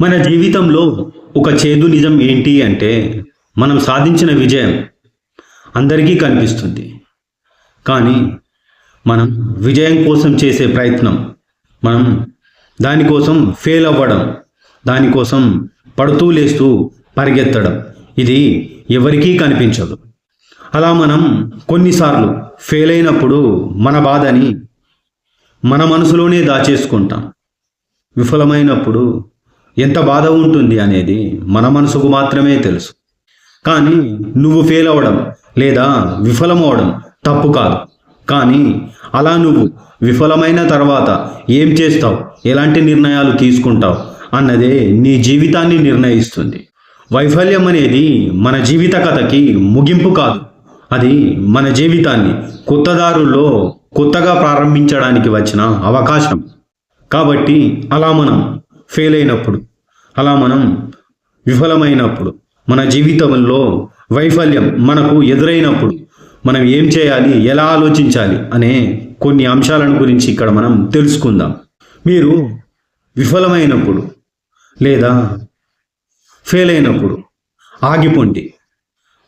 మన జీవితంలో ఒక చేదు నిజం ఏంటి అంటే మనం సాధించిన విజయం అందరికీ కనిపిస్తుంది. కానీ మనం విజయం కోసం చేసే ప్రయత్నం మనం దానికోసం ఫెయిల్ అవ్వడం దానికోసం పడుతూ లేస్తూ పరిగెత్తడం ఇది ఎవరికీ కనిపించదు. అలా మనం కొన్నిసార్లు ఫెయిల్ అయినప్పుడు మన బాధని మన మనసులోనే దాచేసుకుంటాం. విఫలమైనప్పుడు ఎంత బాధ ఉంటుంది అనేది మన మనసుకు మాత్రమే తెలుసు. కానీ నువ్వు ఫెయిల్ అవ్వడం లేదా విఫలమవడం తప్పు కాదు. కానీ అలా నువ్వు విఫలమైన తర్వాత ఏం చేస్తావు? ఎలాంటి నిర్ణయాలు తీసుకుంటావు? అన్నదే నీ జీవితాన్ని నిర్ణయిస్తుంది. వైఫల్యం అనేది మన జీవిత కథకి ముగింపు కాదు. అది మన జీవితాన్ని కొత్త దారుల్లో కొత్తగా ప్రారంభించడానికి వచ్చిన అవకాశం. కాబట్టి అలా మనం ఫెయిల్ అయినప్పుడు అలా మనం విఫలమైనప్పుడు మన జీవితంలో వైఫల్యం మనకు ఎదురైనప్పుడు మనం ఏం చేయాలి ఎలా ఆలోచించాలి అనే కొన్ని అంశాలను గురించి ఇక్కడ మనం తెలుసుకుందాం. మీరు విఫలమైనప్పుడు లేదా ఫెయిల్ అయినప్పుడు ఆగిపోండి.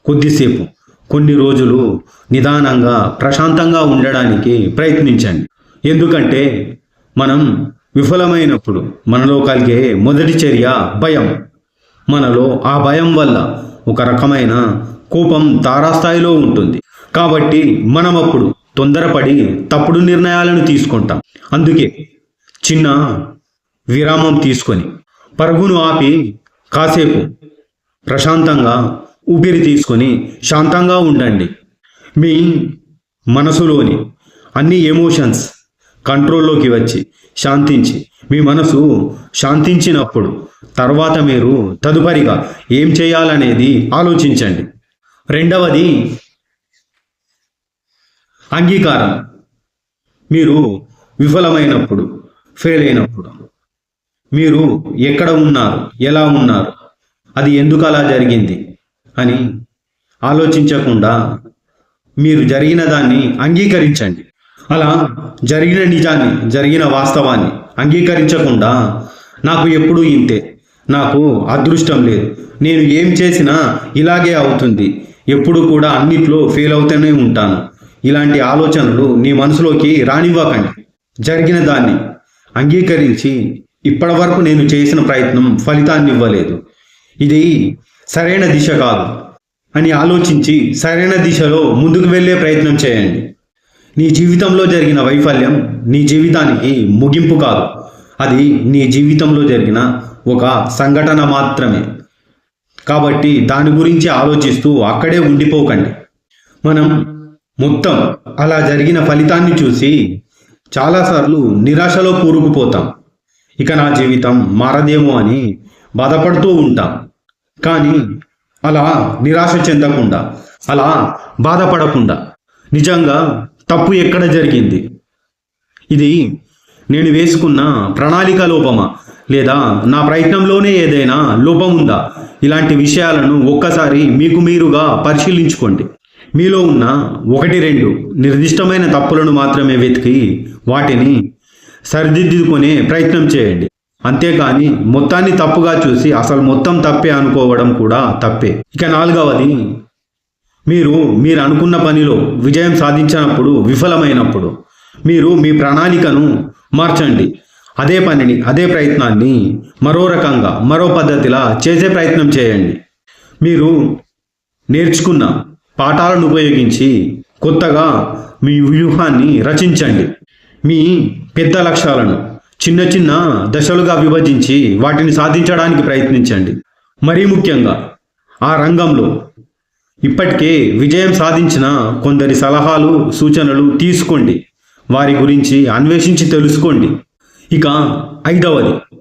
కొద్దిసేపు కొన్ని రోజులు నిదానంగా ప్రశాంతంగా ఉండడానికి ప్రయత్నించండి. ఎందుకంటే మనం విఫలమైనప్పుడు మనలో కలిగే మొదటి చర్య భయం. మనలో ఆ భయం వల్ల ఒక రకమైన కోపం తారాస్థాయిలో ఉంటుంది. కాబట్టి మనం అప్పుడు తొందరపడి తప్పుడు నిర్ణయాలను తీసుకుంటాం. అందుకే చిన్న విరామం తీసుకొని పరుగును ఆపి కాసేపు ప్రశాంతంగా ఊపిరి తీసుకొని శాంతంగా ఉండండి. మీ మనసులోని అన్ని ఎమోషన్స్ కంట్రోల్లోకి వచ్చి శాంతించి మీ మనసు శాంతించినప్పుడు తర్వాత మీరు తదుపరిగా ఏం చేయాలనేది ఆలోచించండి. రెండవది అంగీకారం. మీరు విఫలమైనప్పుడు ఫెయిల్ అయినప్పుడు మీరు ఎక్కడ ఉన్నారు ఎలా ఉన్నారు అది ఎందుకు అలా జరిగింది అని ఆలోచించకుండా మీరు జరిగిన దాన్ని అంగీకరించండి. అలా జరిగిన నిజాన్ని జరిగిన వాస్తవాన్ని అంగీకరించకుండా నాకు ఎప్పుడూ ఇంతే. నాకు అదృష్టం లేదు. నేను ఏం చేసినా ఇలాగే అవుతుంది. ఎప్పుడు కూడా అన్నిట్లో ఫెయిల్ అవుతూనే ఉంటాను. ఇలాంటి ఆలోచనలు నీ మనసులోకి రానివ్వకండి. జరిగిన దాన్ని అంగీకరించి ఇప్పటి వరకు నేను చేసిన ప్రయత్నం ఫలితాన్ని ఇవ్వలేదు. ఇది సరైన దిశ కాదు. అని ఆలోచించి సరైన దిశలో ముందుకు వెళ్ళే ప్రయత్నం చేయండి. నీ జీవితంలో జరిగిన వైఫల్యం నీ జీవితానికి ముగింపు కాదు. అది నీ జీవితంలో జరిగిన ఒక సంఘటన మాత్రమే. కాబట్టి దాని గురించి ఆలోచిస్తూ అక్కడే ఉండిపోకండి. మనం మొత్తం అలా జరిగిన ఫలితాన్ని చూసి చాలాసార్లు నిరాశలో కూరుకుపోతాం. ఇక నా జీవితం మారదేమో అని బాధపడుతూ ఉంటాం. కానీ అలా నిరాశ చెందకుండా అలా బాధపడకుండా నిజంగా తప్పు ఎక్కడ జరిగింది? ఇది నేను వేసుకున్న ప్రణాళిక లోపమా? లేదా నా ప్రయత్నంలోనే ఏదైనా లోపం ఉందా? ఇలాంటి విషయాలను ఒక్కసారి మీకు మీరుగా పరిశీలించుకోండి. మీలో ఉన్న ఒకటి రెండు నిర్దిష్టమైన తప్పులను మాత్రమే వెతికి వాటిని సరిదిద్దుకునే ప్రయత్నం చేయండి. అంతేకాని మొత్తాన్ని తప్పుగా చూసి అసలు మొత్తం తప్పే అనుకోవడం కూడా తప్పే. ఇక నాలుగవది మీరు మీరు అనుకున్న పనిలో విజయం సాధించినప్పుడు విఫలమైనప్పుడు మీరు మీ ప్రణాళికను మార్చండి. అదే పనిని అదే ప్రయత్నాన్ని మరో రకంగా మరో పద్ధతిలా చేసే ప్రయత్నం చేయండి. మీరు నేర్చుకున్న పాఠాలను ఉపయోగించి కొత్తగా మీ వ్యూహాన్ని రచించండి. మీ పెద్ద లక్ష్యాలను చిన్న చిన్న దశలుగా విభజించి వాటిని సాధించడానికి ప్రయత్నించండి. మరీ ముఖ్యంగా ఆ రంగంలో ఇప్పటికే విజయం సాధించిన కొందరి సలహాలు సూచనలు తీసుకోండి. వారి గురించి అన్వేషించి తెలుసుకోండి. ఇక ఐదవది.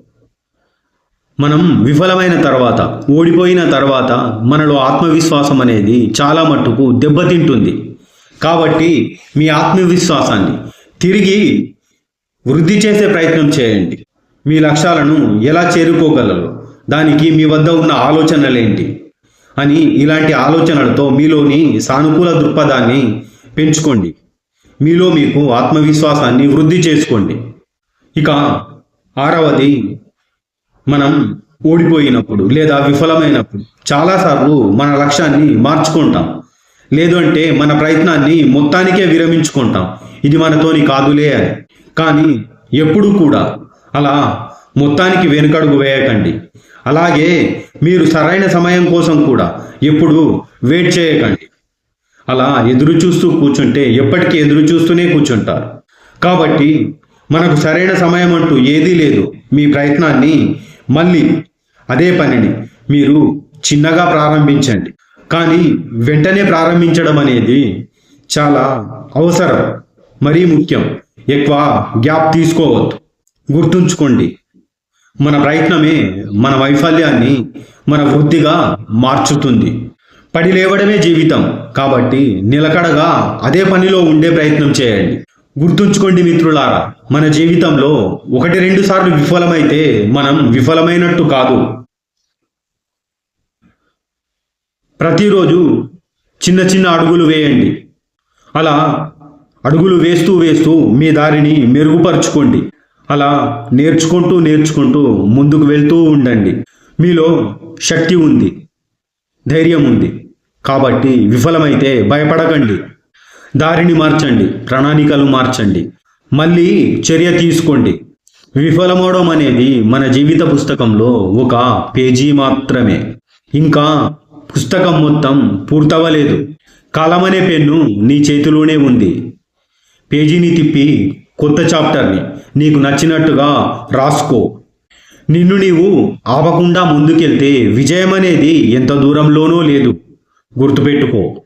మనం విఫలమైన తర్వాత ఓడిపోయిన తర్వాత మనలో ఆత్మవిశ్వాసం అనేది చాలా మట్టుకు దెబ్బతింటుంది. కాబట్టి మీ ఆత్మవిశ్వాసాన్ని తిరిగి వృద్ధి చేసే ప్రయత్నం చేయండి. మీ లక్ష్యాలను ఎలా చేరుకోగలరు? దానికి మీ వద్ద ఉన్న ఆలోచనలేంటి? అని ఇలాంటి ఆలోచనలతో మీలోని సానుకూల దృక్పథాన్ని పెంచుకోండి. మీలో మీకు ఆత్మవిశ్వాసాన్ని వృద్ధి చేసుకోండి. ఇక ఆరవది మనం ఓడిపోయినప్పుడు లేదా విఫలమైనప్పుడు చాలాసార్లు మన లక్ష్యాన్ని మార్చుకుంటాం. లేదు అంటే మన ప్రయత్నాన్ని మొత్తానికే విరమించుకుంటాం. ఇది మనతోని కాదులే అని. కానీ ఎప్పుడూ కూడా అలా మొత్తానికి వెనుకడుగు వేయకండి. అలాగే మీరు సరైన సమయం కోసం కూడా ఎప్పుడు వెయిట్ చేయకండి. అలా ఎదురు చూస్తూ కూర్చుంటే ఎప్పటికీ ఎదురు చూస్తూనే కూర్చుంటారు. కాబట్టి మనకు సరైన సమయం అంటూ ఏదీ లేదు. మీ ప్రయత్నాన్ని మళ్ళీ అదే పనిని మీరు చిన్నగా ప్రారంభించండి. కానీ వెంటనే ప్రారంభించడం అనేది చాలా అవసరం. మరీ ముఖ్యం. ఎక్కువ గ్యాప్ తీసుకోవద్దు. గుర్తుంచుకోండి. మన ప్రయత్నమే మన వైఫల్యాన్ని మన వృద్ధిగా మార్చుతుంది. పడి లేవడమే జీవితం. కాబట్టి నిలకడగా అదే పనిలో ఉండే ప్రయత్నం చేయండి. గుర్తుంచుకోండి మిత్రులారా మన జీవితంలో ఒకటి రెండు సార్లు విఫలమైతే మనం విఫలమైనట్టు కాదు. ప్రతిరోజు చిన్న చిన్న అడుగులు వేయండి. అలా అడుగులు వేస్తూ వేస్తూ మీ దారిని మెరుగుపరుచుకోండి. అలా నేర్చుకుంటూ నేర్చుకుంటూ ముందుకు వెళ్తూ ఉండండి. మీలో శక్తి ఉంది ధైర్యం ఉంది. కాబట్టి విఫలమైతే భయపడకండి. దారిని మార్చండి ప్రణాళికలు మార్చండి. మళ్ళీ చర్య తీసుకోండి. విఫలమవడం అనేది మన జీవిత పుస్తకంలో ఒక పేజీ మాత్రమే. ఇంకా పుస్తకం మొత్తం పూర్తవలేదు కాలమనే పెన్ను నీ చేతిలోనే ఉంది. పేజీని తిప్పి కొత్త చాప్టర్ని నీకు నచ్చినట్టుగా రాసుకో. నిన్ను నీవు ఆపకుండా ముందుకెళ్తే విజయం అనేది ఎంత దూరంలోనూ లేదు. గుర్తుపెట్టుకో.